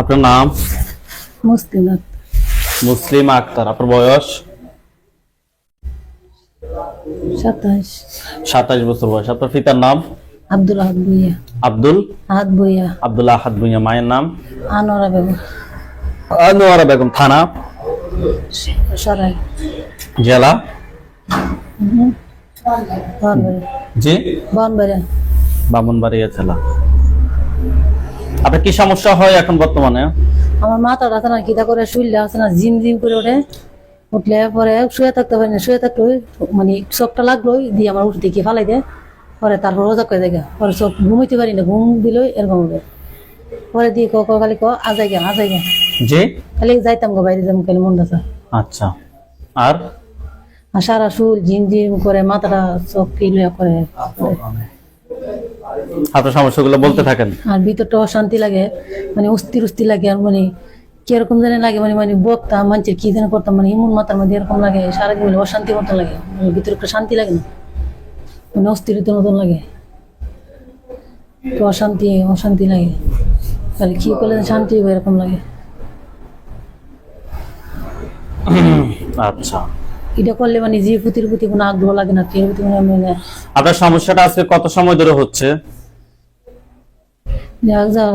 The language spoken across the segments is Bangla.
আপনার নাম? মুস্তিনাথ মুসলিম আক্তার আপনার বয়স? সাতাশ। সাতাশ বছর বয়স। আপনার পিতার নাম? আব্দুল আহাদ ভুইয়া। আব্দুল? আহাদ ভুইয়া। আব্দুল্লাহ আহাদ ভুঁইয়া মায়ের নাম? আনোয়ারা বেগম। আনোয়ারা বেগম থানা? সরাই। জেলা? জি? বামনবাড়িয়া জেলা। আপনার কি সমস্যা হয় এখন বর্তমানে? আমার মাথাটা আছে না কিতা করে শুইলে আছে না জিম জিম করে ওঠে। উঠলে পরে শুয়ে থাকতে পারি না শুয়ে থাকতে মানে চোখটা লাগল দিয়ে আমার উঠে দেখি ফালাই দেয়। পরে তারপর রোজা করে দেখে পরে চোখ ঘুমাইতে পারি না ঘুম দিলেও এরকম হবে। পরে দিয়ে ক ক খালি ক আজাই গা আজাই গা জি? খালি যাইতাম গো বাইরে যাম খালি মনটা চা। আচ্ছা। আর? আর সারা শুল জিম জিম করে মাথাটা চোখ কিলিয়া করে আপনার সমস্যাগুলো বলতে থাকেন। আর ভিতরটা অশান্তি লাগে মানে অস্থির অস্থির লাগে আর মানে কীরকম জানি লাগে মানে মানে বকতা মানুষের কি যেন করতাম মানে ইমন মাথার মধ্যে এরকম লাগে সারাদিন মানে অশান্তি মতন লাগে মানে ভিতরে একটা শান্তি লাগে না। মানে অস্থিরতার মতন লাগে। তো অশান্তি অশান্তি লাগে। তাহলে কি করলে শান্তি এরকম লাগে। আচ্ছা। এটা করলে মানে প্রতি কোনো আগ্রহ লাগে না প্রতি মানে আপনার সমস্যাটা আজকে কত সময় ধরে হচ্ছে? যাক যাও।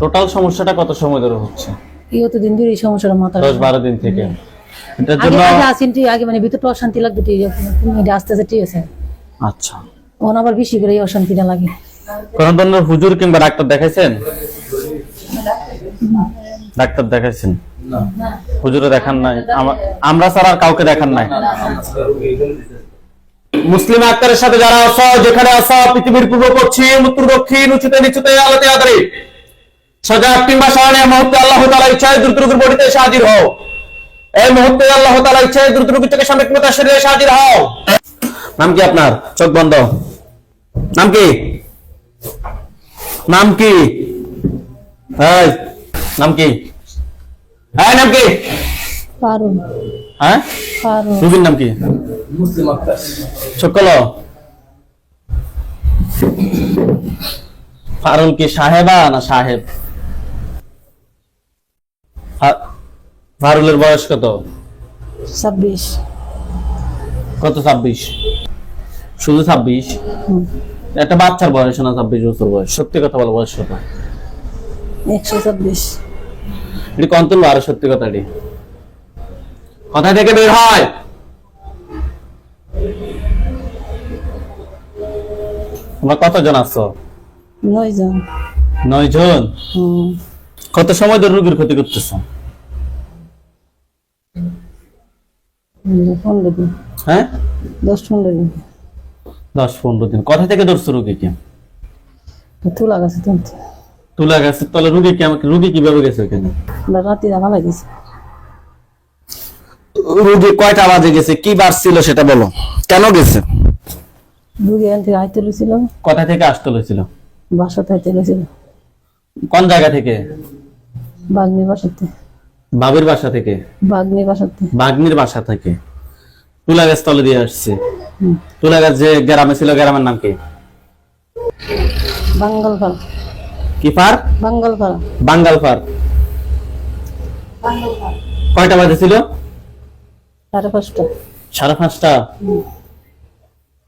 টোটাল সমস্যাটা কত সময় ধরে হচ্ছে? এই তো দিন ধরে এই সমস্যাটা মাথা দশ বারো দিন থেকে। এটার জন্য আগে আসেন ঠিক আগে মানে ভিতরটা অশান্তি লাগতো ঠিক আছে তুমি এটা আস্তে আস্তে ঠিক আছে। আচ্ছা। ওন আবার বেশি করে এই অশান্তিটা লাগে। কোন ধরনের হুজুর কিংবা ডাক্তার দেখাইছেন? ডাক্তার দেখাইছেন? হুজুরে দেখান নাই। আমরা ছাড়া আর কাউকে দেখান নাই। মুসলিম আক্তারের সাথে যারা আস যেখানে আস পৃথিবীর পূর্ব পশ্চিম উত্তর দক্ষিণ উঁচুতে নিচুতে আলোতে আদরে সজাগ কিংবা মুহূর্তে আল্লাহ তালা ইচ্ছায় দ্রুত রোগের বডিতে হাজির হও। এই মুহূর্তে আল্লাহ তালা ইচ্ছায় দ্রুত রোগীর চোখের সামনে কিংবা শরীরে হাজির হও। নাম কি আপনার? চোখ বন্ধ। নাম কি? নাম কি? এই, নাম কি হ্যাঁ নাম কি পারুন হ্যাঁ? পারুন রুবির নাম কি চকল ফারুল কি সাহেবা না সাহেব? ফারুলের বয়স কত? ছাব্বিশ। কত ছাব্বিশ? শুধু ছাব্বিশ? একটা বাচ্চার বয়স না ছাব্বিশ বছর বয়স? সত্যি কথা বলো বয়স কত? একশো ছাব্বিশ। এটি কন তুলবো আরও সত্যি কথাটি। কথা থেকে বের হয়? তোমরা কতজন আছো? নয় জন নয় জন কত সময় ধরে রোগীর ক্ষতি করতেছ? হ্যাঁ? দশ পনেরো দিন। দশ পনেরো দিন। কথা থেকে ধরছো রুগীকে? তুলা গেছে তো তুলা গেছে তাহলে রুগী কি আমাকে রুগী কীভাবে গেছে ওখানে রাত্রিরা ভালো গেছে। রুগী কয়টা বাজে গেছে? কি বার ছিল সেটা বলো। কেন গেছে? দুগে এখান থেকে আইতে লইছিল। কথা থেকে আসতে হয়েছিল বাসাতে আইতে লইছিল। কোন জায়গা থেকে? বাগনি বাসাতে বাবির বাসা থেকে? বাগনি বাসাতে বাগ্নির বাসা থেকে। তুলা গাছ তলে দিয়ে আসছে। তুলা গাছ যে গ্রামে ছিল গ্রামের নাম কি? বাঙ্গাল পাড়া কি পার বাঙ্গাল পাড়া বাঙ্গাল পার কয়টা বাজে ছিল? সাড়ে পাঁচটা। সাড়ে পাঁচটা?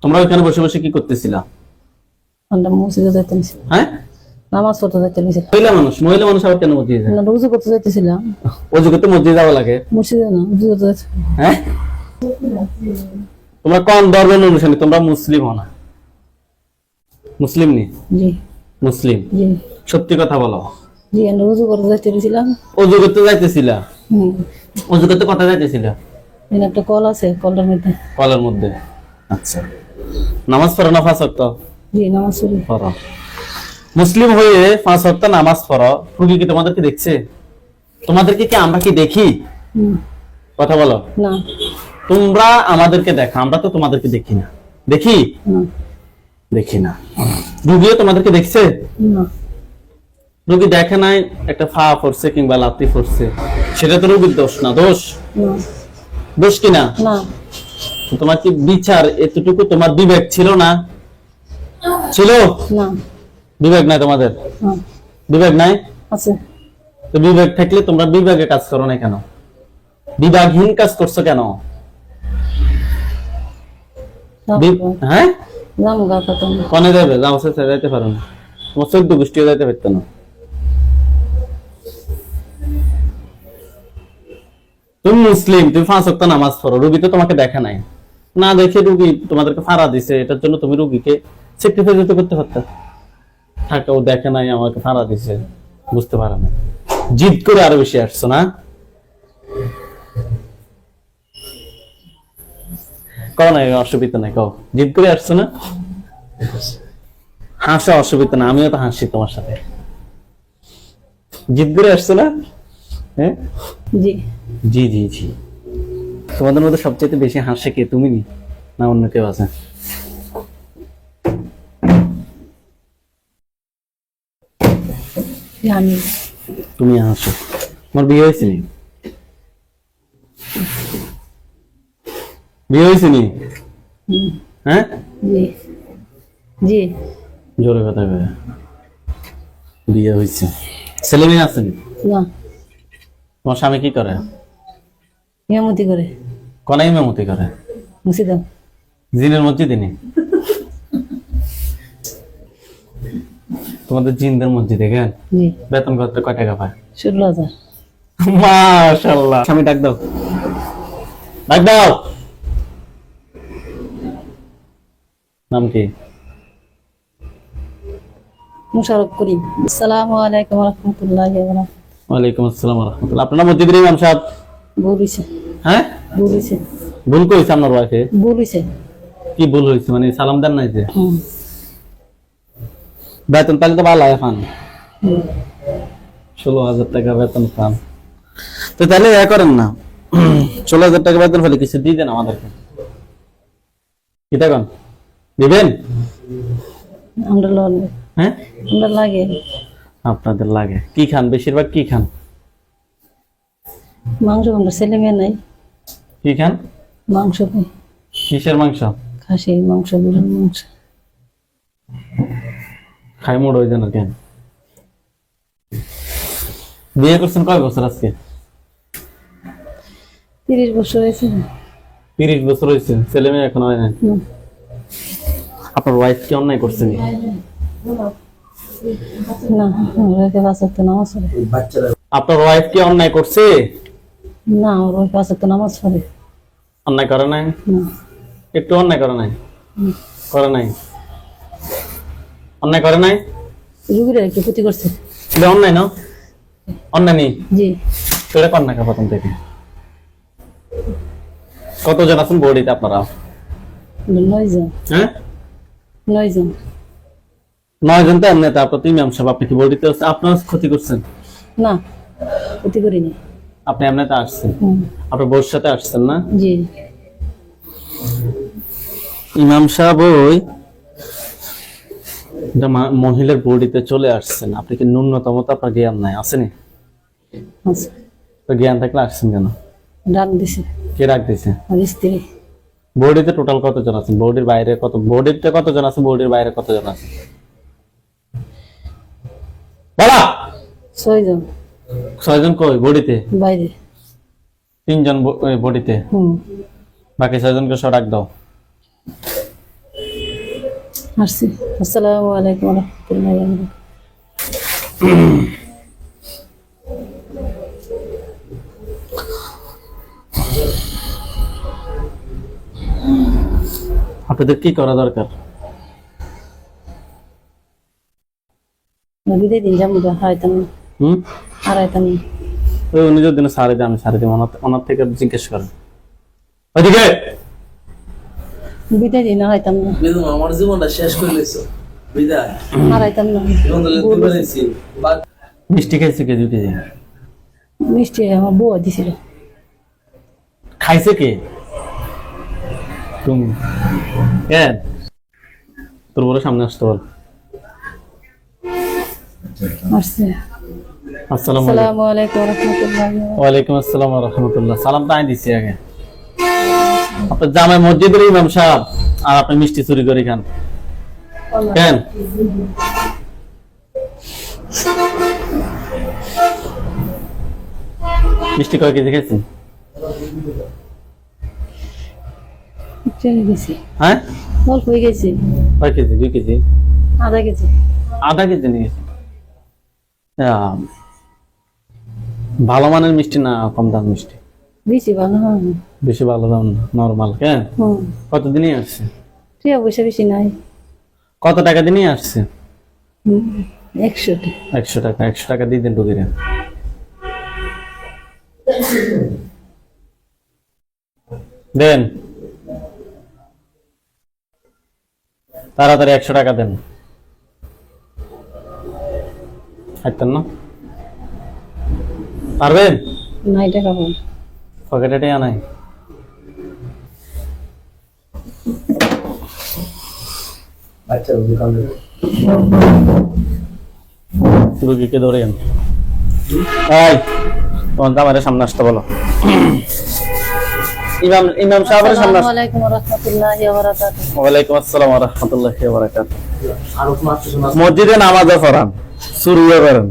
তোমরা ওইখানে বসে বসে কি করতেছিলা? আমরা মসজিদে হ্যাঁ? নামাজ পড়তে মহিলা মানুষ মহিলা মানুষ আবার কেন মসজিদে যায়? রুজু করতে যাইতেছিলাম। করতে মসজিদে যাওয়া লাগে? মসজিদে না রুজু করতে হ্যাঁ? তোমরা কোন ধর্মের অনুসারী তোমরা মুসলিম হও না। মুসলিম নি? জি। মুসলিম। জি। সত্যি কথা বলো। জি রুজু করতে যাইতে নিছিলাম করতে যাইতেছিলা? করতে কথা যাইতেছিলা? এখানে একটা কল আছে কলটার মধ্যে। কলের মধ্যে। আচ্ছা। নামাজ পড়ো না ওয়াক্ত? জি নামাজ পড়ো। মুসলিম হয়ে পাঁচ ওয়াক্ত নামাজ পড়ো। রুগী কি তোমাদেরকে দেখছে? তোমাদেরকে কি আমরা কি দেখি? কথা বলো। না। তোমরা আমাদেরকে দেখো আমরা তো তোমাদেরকে দেখি না। দেখি? দেখি না। রুগীও তোমাদেরকে দেখছে? না। রুগী দেখে নাই একটা ফা পড়ছে কিংবা লাতি পড়ছে সেটা তো রুগীর দোষ না দোষ দোষ কিনা না তোমার কি বিচার এতটুকু তোমার বিবেক ছিল না ছিল না বিবেক নাই তোমাদের হ্যাঁ বিবেক নাই আছে তো বিবেক থাকলে তোমরা বিবেকে কাজ করো না কেন বিভাগহীন কাজ করছ কেন হ্যাঁ কনে যাবে যাও সে যাইতে পারো না তোমার চোদ্দ গোষ্ঠীও যাইতে পারতো না তুমি মুসলিম, তুমি পাঁচ ওয়াক্ত নামাজ পড়ো, রুগী তো তোমাকে দেখে নাই। না দেখে রুগী তোমাদেরকে ফাড়া দিছে, এটার জন্য তুমি রুগীকে স্যাক্রিফাইস করতে পারত। থাকে, ও দেখে নাই, আমাকে ফাড়া দিছে, বুঝতে পারে না জিদ করে আরও বেশি আসছো না? না অসুবিধা নাই, কও। জিদ করে আসছো না? হাসা অসুবিধা না, আমিও তো হাসি তোমার সাথে। জিদ করে আসছো না? হ্যাঁ? জি। জি জি জি। তোমাদের মধ্যে সবচেয়ে বেশি হাসে কে? তুমি না? অন্য কেউ আছে? তুমি হাসো। তোমার বিয়ে হয়েছে নি? বিয়ে হয়েছে নি? হ্যাঁ? জি। জি। জোরে কথা বিয়ে হয়েছে। ছেলে মেয়ে আছে না। তোমার স্বামী কি করে? মেমতি করে। কনাই মেমতি করে। মুসিদাম জিনের মসজিদে নেই তোমাদের জিনদের মসজিদে কেন জি। বেতন কত? কয় টাকা পায়? ষোলো হাজার। মাশাল্লাহ স্বামী ডাক দাও। ডাক দাও। নাম কি? মুশারফ করিম। আসসালামু আলাইকুম রহমতুল্লাহ ওয়ালাইকুম আসসালাম রহমতুল্লাহ আপনার মসজিদের ইমাম সাহেব ভুল হয়েছে হ্যাঁ? ভুল ভুল করেছে আপনার ওয়াইফে ভুল কি ভুল হয়েছে মানে সালাম দেন নাই যে? বেতন তাহলে তো ভালো হুম। ষোলো হাজার টাকা বেতন পান। তো তাহলে এ করেন না। ষোলো হাজার টাকা বেতন ফেলে কিছু দিয়ে দেন আমাদেরকে। কি দেখুন দিবেন? আমরা লোন হ্যাঁ? আমরা লাগে। আপনাদের লাগে। কি খান? বেশিরভাগ কি খান? মাংস আমরা ছেলে মেয়ে নাই। কি খান? মাংস কিসের মাংস? খাসি মাংস গরুর মাংস। খাই মোড় হয়ে যেন কেন? বিয়ে করছেন কয় বছর আজকে? তিরিশ বছর হয়েছে। তিরিশ বছর হয়েছে ছেলে মেয়ে এখন হয় না আপনার ওয়াইফ কি অন্যায় করছেন না আমরা পাঁচ তো নামাজ পড়ে। আপনার ওয়াইফ কি অন্যায় করছে? না ওর ওই পাঁচ তো নামাজ পড়ে। অন্যায় করে নাই? একটু অন্যায় করে নাই? করে নাই? অন্যায় করে নাই? রুগীরা কি ক্ষতি করছে? এটা অন্যায় না? অন্যায় নেই? জি। সেটা কর না প্রথম থেকে। কতজন আছেন বডিতে আপনারা? নয় জন হ্যাঁ? নয় জন নয় জন তো এমনি তারপর ম্যাম সাহেব আপনি কি বডিতে আছে আপনার ক্ষতি করছেন? না ক্ষতি করিনি। আপনি এমনিতে আসছেন? হুম। আপনার বউর সাথে আসছেন না? জি। ইমাম সাহেব ওই মহিলার বডিতে চলে আসছেন। আপনি কি ন্যূনতম তো আপনার জ্ঞান নাই? আসেনি? তো জ্ঞান থাকলে আসছেন কেন? ডাক দিছে। কে রাখ দিছে? স্ত্রী। বডিতে টোটাল কতজন আছেন? বডির বাইরে কত বডিতে কতজন আছে বডির বাইরে কতজন আছে বলা ছয় জন ছয়জন কই? বডিতে? বাইরে। তিনজন বডিতে? হুম। বাকি ছয়জনকে সব ডাক দাও। আসছি। আসসালামু আলাইকুম রহমতুল্লাহ আপনাদের কি করা দরকার? বিদায় দিন যাব হারাইতাম না হুম? হারাইতাম না ওই উনি যদি না সারে দেয় আমি সারে দিব। ওনার- ওনার থেকে জিজ্ঞেস করেন। ওইদিকে! বিদায় দিন হারাইতাম না। আমার জীবনটা শেষ করে দিছো বিদায়। হারাইতাম না। জীবন তাহলে তুই বলেছি বাদ মিষ্টি খাইছে কে দুটি দিন মিষ্টি আমার বউ দিছিল। খাইছে কে? তুমি। তোর বলে সামনে আসতে বল। আসছে। আসসালামু আলাইকুম। রহমতুল্লাহ ওয়ালাইকুম আসসালাম রহমতুল্লাহ। সালাম তো আমি আগে। আপনার জামাই মসজিদের ইমাম সাহেব আর আপনি মিষ্টি চুরি করে খান। কেন? মিষ্টি কয় কেজি খেয়েছেন? হ্যাঁ? অল্প হয়ে গেছে। কয় কেজি? দুই কেজি? আধা কেজি। আধা কেজি নিয়ে গেছেন আহ, ভালো মানের মিষ্টি না কম দাম মিষ্টি? বেশি ভালো বেশি ভালো দাম না নর্মাল কেন হুম। কত দিনই আসছে? টিয়া পয়সা বেশি নাই। কত টাকা দিনই আসছে? একশো টাকা একশো টাকা একশো টাকা দিয়ে দেন ঢুকে দেন। তাড়াতাড়ি একশো টাকা দেন। হাঁটতেন না। পারবেন? নাই টাকা পাবো পকেটে টেয়া নাই আচ্ছা রুগীকে ধরে আন। এই তোমার সামনে আসতে বলো। ইমাম ইমাম সাহেবের সামনে আসসালামু আসতে আলাইকুম রহমতুল্লাহি ওয়া বারাকাতুহু ওয়ালাইকুম আসসালাম ওয়া রাহমাতুল্লাহি ওয়া বারাকাতুহু আরও মাত্র মসজিদে নামাজও পড়ান। চুরিও করেন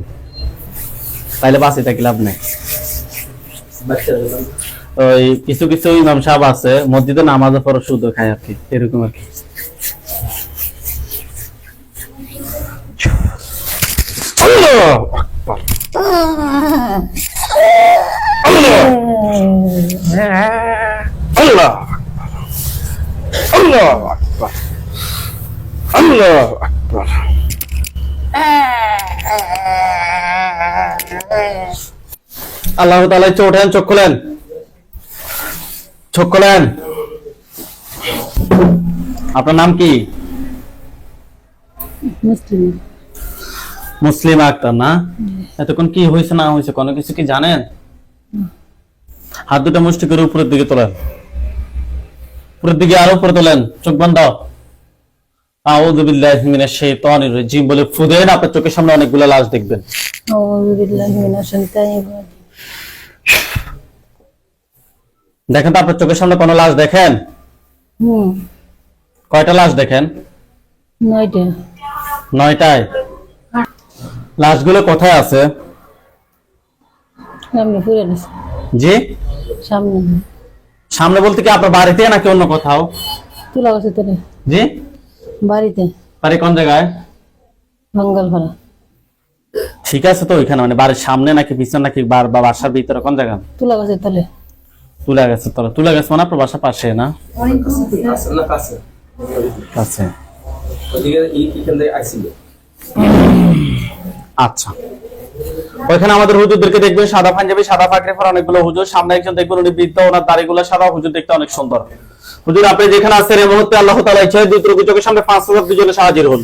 তাইলে বাঁচি থাকি লাভ নেই। ওই কিছু কিছু ইমাম সাহেব আছে, মসজিদে নামাজও পড়ে শুধু খায় আর কি, এরকম আর কি। আল্লাহু। আল্লাহ। আল্লাহ আল্লাহ আকবার। আল্লাহ তাআলা চোখ ওঠেন চোখ খোলেন। চোখ খোলেন। আপনার নাম কি? মুসলিম। মুসলিম আক্তার না? এতক্ষণ কি হয়েছে না হয়েছে কোনো কিছু কি জানেন? হাত দুটো মুষ্টি করে উপরের দিকে তোলেন। উপরের দিকে আরও উপরে তোলেন। চোখ বন্ধ। আউযু বিল্লাহি মিনাশ শাইতানির রাজিম বলে ফুদেন আপনার চোখের সামনে অনেকগুলো লাশ দেখবেন। আউযু বিল্লাহি মিনাশ শাইতানির রাজিম। দেখেন তো আপনার চোখের সামনে কোনো লাশ দেখেন? হুম। কয়টা লাশ দেখেন? নয়টা। নয়টায়? লাশগুলো কোথায় আছে? সামনে ফুরে গেছে। জি? সামনে। সামনে বলতে কি আপনার বাড়িতে নাকি অন্য কোথাও? তুলা গেছে তোলে। জি? বাড়িতে। বাড়ি কোন জায়গায়? মঙ্গল ভাড়া ঠিক আছে তো ওইখানে মানে বাড়ির সামনে নাকি পিছনে নাকি বার- বা বাসার ভিতরে কোন জায়গা? তুলা তোলে। তুলে গেছে তোরা তুলে গেছে মানে আপনার বাসার পাশে না? কাছে। আচ্ছা। ওইখানে আমাদের হুজুরদেরকে দেখবেন সাদা পাঞ্জাবি সাদা পাগড়ি পরা অনেকগুলো হুজুর। সামনে একজন দেখবেন উনি বৃদ্ধ ওনার দাড়িগুলো সাদা হুজুর দেখতে অনেক সুন্দর। হুজুর আপনি যেখানে আছেন এই মুহূর্তে আল্লাহ তাআলা ইচ্ছা দুই চোখের সামনে পাঁচ হাজার দুজনে সাহায্য হন।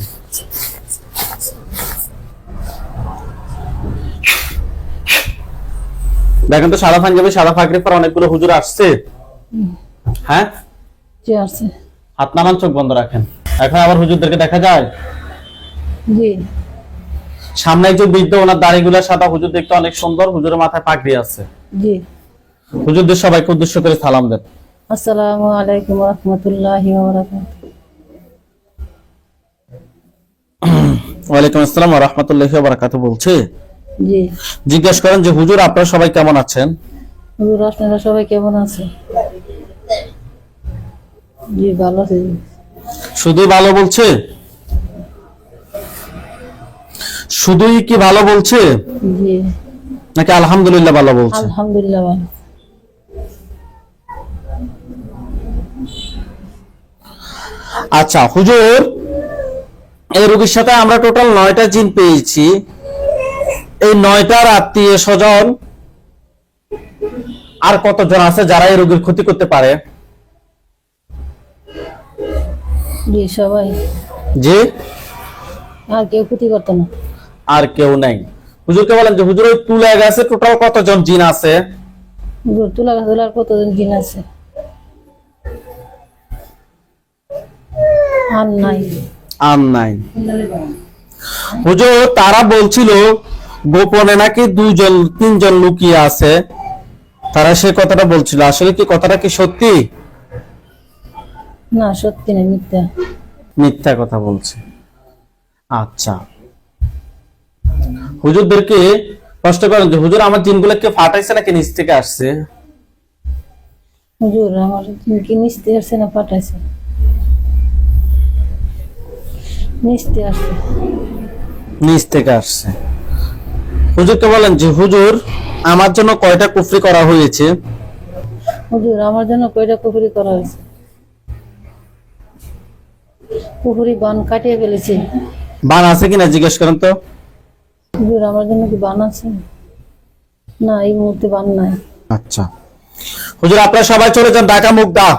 দেখেন তো সাদা পাঞ্জাবি সাদা পাগড়ি পরা অনেকগুলো হুজুর আসছে। হ্যাঁ? যে আসছে। হাত নামান চোখ বন্ধ রাখেন। এখন আবার হুজুরদেরকে দেখা যায়? জি। সামনে একজন বৃদ্ধ ওনার দাড়িগুলো সাদা হুজুর দেখতে অনেক সুন্দর হুজুরের মাথায় পাগড়ি আছে। জি। হুজুরদের সবাইকে উদ্দেশ্য করে সালাম দেন। আসসালামু আলাইকুম রহমতুল্লাহি ওয়া বারাকাতুহু। ওয়ালাইকুম আসসালাম ওয়া রাহমাতুল্লাহি ওয়া বারাকাতুহু বলছে। জি। জিজ্ঞেস করেন যে হুজুর আপনারা সবাই কেমন আছেন? হুজুর আপনারা সবাই কেমন আছে জি ভালো আছে। শুধুই ভালো বলছে? শুধুই কি ভালো বলছে? জি। নাকি আলহামদুলিল্লাহ ভালো বলছে? আলহামদুলিল্লাহ ভালো। আচ্ছা হুজুর এই রোগীর সাথে আমরা টোটাল নয়টা জিন পেয়েছি। এই নয়টার আত্মীয় স্বজন আর কতজন আছে যারা এই রোগীর ক্ষতি করতে পারে? জি সবাই। যে আর কেউ ক্ষতি করতো না। আর কেউ নাই। হুজুরকে বলেন যে হুজুর তুলে টোটাল কতজন জিন আছে? হুজুর তুলা গাছ কতজন জিন আছে? আর নাই। আর নাই। হুজুর তারা বলছিল গোপনে নাকি দুজন তিনজন লুকিয়ে আছে। তারা সে কথাটা বলছিল। আসলে কি কথাটা কি সত্যি? না সত্যি না মিথ্যা। মিথ্যা কথা বলছে। আচ্ছা। হুজুরদেরকে কষ্ট করেন যে হুজুর আমার জিনগুলোকে ফাটাইছে নাকি নিচ থেকে আসছে? হুজুর আমার কি নিচতে আসছে না আসছে নিচ থেকে আসছে। হুজুরকে বলেন যে হুজুর আমার জন্য কয়টা কুফরি করা হয়েছে? হুজুর আমার জন্য কয়টা পুকুরি করা হয়েছে? পুকুরি বান কাটিয়ে ফেলেছে। বান আছে কিনা জিজ্ঞেস করেন তো। হুজুর আমার জন্য কি বান আছে? না এই মুহূর্তে বান নাই। আচ্ছা। হুজুর আপনারা সবাই চলে যান Dhaka Mugda.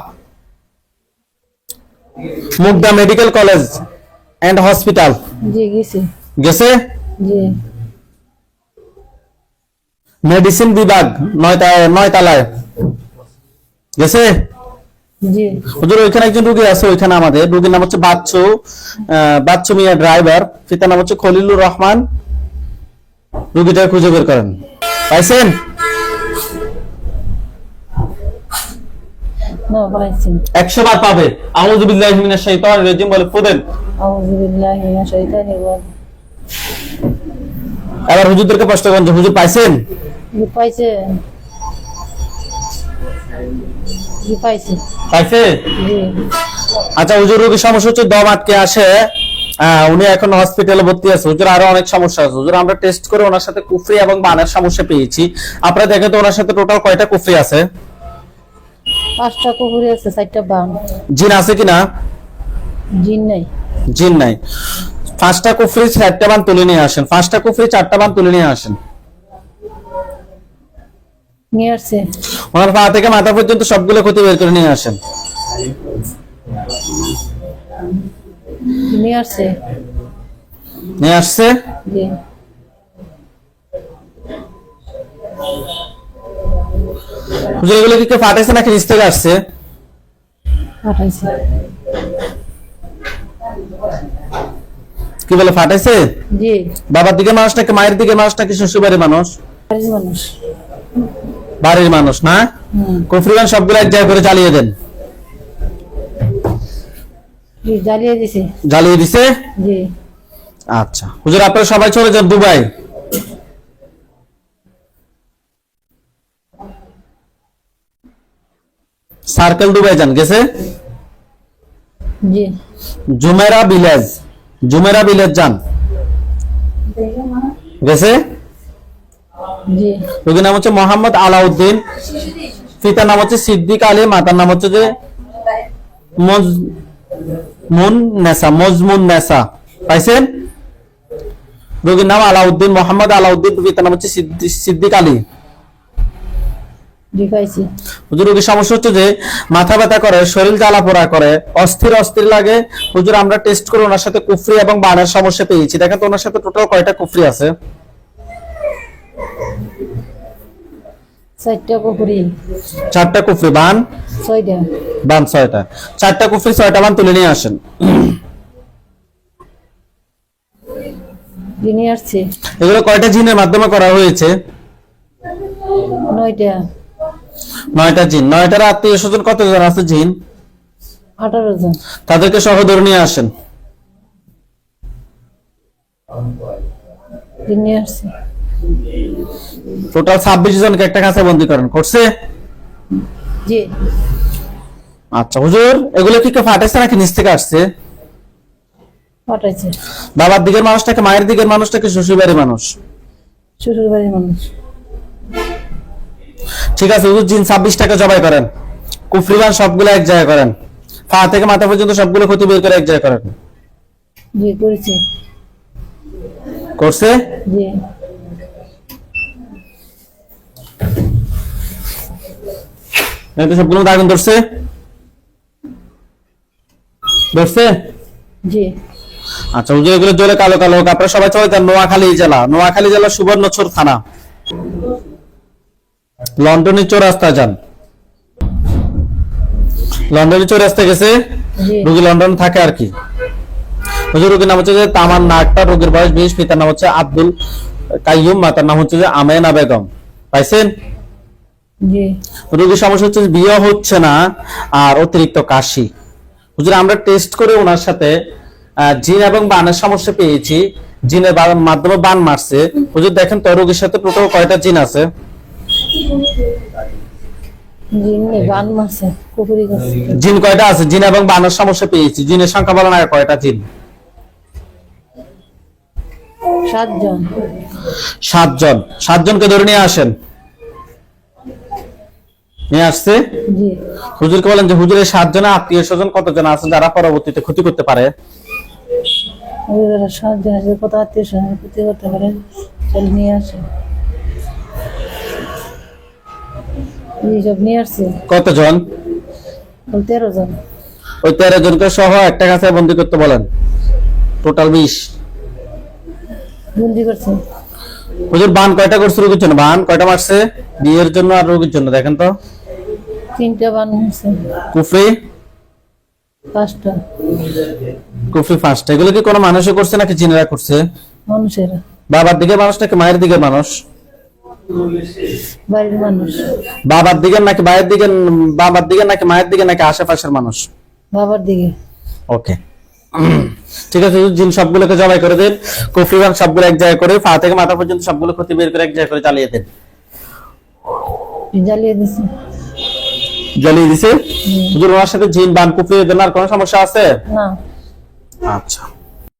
Mugda medical college. And hospital জি গেছে। গেছে? জি। মেডিসিন বিভাগ নয়তা নয়তলায়। গেছে? জি। হুজুর ওইখানে একজন রুগী আছে ওইখানে আমাদের। রুগীর নাম হচ্ছে বাচ্চু বাচ্চু মিয়া ড্রাইভার। পিতার নাম হচ্ছে খলিলুর রহমান। রুগীটা খুঁজে বের করেন। পাইছেন না পাইছি একশো বার পাবে। আউযুবিল্লাহি মিনাশ শাইতানির রাজিম বলে ফুদেন আউযু বিল্লাহি মিনাশ শাইতানির রাজিম। এবার হুজুরদেরকে প্রশ্ন করেন হুজুর পাইছেন? পাইছে। আচ্ছা হুজুর রোগীর সমস্যা হচ্ছে দম আটকে আসে। উনি এখন হসপিটালে ভর্তি আছে। হুজুর আরও অনেক সমস্যা আছে। হুজুর আমরা টেস্ট করে ওনার সাথে কুফরি এবং বানের সমস্যা পেয়েছি। আপনারা দেখেন তো ওনার সাথে টোটাল কয়টা কুফরি আছে? পাঁচটা কুকুরি আছে চারটা বান জিন আছে কিনা জিন নাই। জিন নাই। পাঁচটা কুফরি চারটা বান তুলে নিয়ে আসেন। পাঁচটা কুফরি চারটা বান তুলে নিয়ে আসেন। নিয়ে আসছে। ওনার পা থেকে মাথা পর্যন্ত সবগুলো ক্ষতি বের করে নিয়ে আসেন। নিয়ে আসছে। নিয়ে আসছে? জি। হুজুর এগুলো কি কেউ ফাটাইছে নাকি নিচ থেকে আসছে? কি বলে ফাটাইছে জি। বাবার দিকে মানুষ নাকি মায়ের দিকে মানুষ নাকি শ্বশুরবাড়ির মানুষ? বাড়ির মানুষ। বাড়ির মানুষ না? কুফরিগান সবগুলো এক জায়গায় করে চালিয়ে দেন? জ্বালিয়ে দিছে। জ্বালিয়ে দিছে? জি। আচ্ছা। হুজুর আপনারা সবাই চলে যান দুবাই। সার্কেল দুবাই যান গেছে? জুমেরা ভিলেজ জুমেরা ভিলেজ যান। গেছে? রোগীর নাম হচ্ছে মোহাম্মদ আলাউদ্দিন। পিতার নাম হচ্ছে সিদ্দিক আলী মাতার নাম হচ্ছে যে মজ- মুন নেসা মজমুন নেসা। পাইছেন? রোগীর নাম আলাউদ্দিন মোহাম্মদ আলাউদ্দিন পিতার নাম হচ্ছে সিদ্দি- সিদ্দিক আলী। জি পাইছি হুজুর রোগীর সমস্যা হচ্ছে যে মাথা ব্যথা করে শরীর জ্বালা পোড়া করে অস্থির অস্থির লাগে। হুজুর আমরা টেস্ট করে ওনার সাথে কুফরি এবং বানের সমস্যা পেয়েছি। দেখেন তো ওনার সাথে টোটাল কয়টা কুফরি আছে? চারটা কুফরি। বান? ছয়টা। বান ছয়টা। চারটা কুফরি ছয়টা বান তুলে নিয়ে আসেন। এগুলো কয়টা জিনের মাধ্যমে করা হয়েছে? নয়টা। নয়টা জিন। নয়টার আত্মীয় স্বজন কতজন আছে জিন? আঠারো জন। তাদেরকে সহ ধরে নিয়ে আসেন। টোটাল ছাব্বিশ জনকে একটা কাছে বন্দি করেন। করছে? জি। আচ্ছা হুজুর এগুলো কি কেউ ফাটাইছে নাকি নিচ থেকে আসছে? বাবার দিকের মানুষটাকে মায়ের দিকের মানুষটাকে শ্বশুর বাড়ির মানুষ? শ্বশুর বাড়ির মানুষ। ঠিক আছে হুজুর জিন ছাব্বিশ টাকা জবাই করেন। কুফরিবান সবগুলো এক জায়গায় করেন। পা থেকে মাথা পর্যন্ত সবগুলো ক্ষতি বের করে এক জায়গায় করেন। জি করেছি। করছে? জি। তো সবগুলো আগুন ধরছে? ধরছে? জি। আচ্ছা এগুলো জোরে কালো কালো আপনারা সবাই চলে যান নোয়াখালী জেলা। নোয়াখালী জেলা সুবর্ণচর থানা। লন্ডনের চৌরাস্তা যান। লন্ডনের চৌরাস্তা গেছে? রোগী লন্ডন থাকে আর কি। হুজুর রোগীর নাম হচ্ছে যে তামান নাগটা রোগীর বয়স বিশ পিতার নাম হচ্ছে আব্দুল কাইয়ুম মাতার নাম হচ্ছে যে আমেনা বেগম। পাইছেন? রোগীর সমস্যা হচ্ছে বিয়ে হচ্ছে না আর অতিরিক্ত কাশি। হুজুর আমরা টেস্ট করে ওনার সাথে জিন এবং বানের সমস্যা পেয়েছি। জিনের মাধ্যমে বান মারছে। হুজুর দেখেন তো রোগীর সাথে টোটাল কয়টা জিন আছে? জিনে কয়টা আছে? জিন এবং বানের সমস্যা পেয়েছি। জিনের সংখ্যা বলেন আর কয়টা জিন? সাতজন। সাতজন। সাতজনকে ধরে নিয়ে আসেন। নিয়ে আসছে? হুজুরকে বলেন যে হুজুরের সাতজনের আত্মীয় স্বজন কতজন আছেন যারা পরবর্তীতে ক্ষতি করতে পারে? সাতজন আছে কত আত্মীয় স্বজন ক্ষতি করতে পারে? চল নিয়ে আসে জি নিয়ে আসছে। কতজন? তেরো জন। ওই তেরো জনকে সহ একটা কাছে বন্দি করতে বলেন। টোটাল বিশ। বন্দি করছে। হুজুর বান কয়টা করছে রোগীর জন্য বান কয়টা মারছে? বিয়ের জন্য আর রোগীর জন্য দেখেন তো। তিনটা বান মারছে। কুফরি? পাঁচটা। কুফরি ফার্স্ট এগুলো কি কোনো মানুষে করছে নাকি জিনেরা করছে? মানুষেরা। বাবার দিকে মানুষ নাকি মায়ের দিকে মানুষ? বাড়ির মানুষ। বাবার দিকে নাকি মায়ের দিকে বাবার দিকে নাকি মায়ের দিকে নাকি আশেপাশের মানুষ? বাবার দিকে। ওকে। ঠিক আছে জিন সবগুলোকে জবাই করে দেন। কুফরি বান সবগুলো এক জায়গায় করে পা থেকে মাথা পর্যন্ত সবগুলো ক্ষতি বের করে এক জায়গায় করে চালিয়ে দেন। জ্বালিয়ে দিছে। জ্বালিয়ে দিছে? হুজুর ওনার সাথে জিন বান কুফরি এদের আর কোনো সমস্যা আছে? না। আচ্ছা।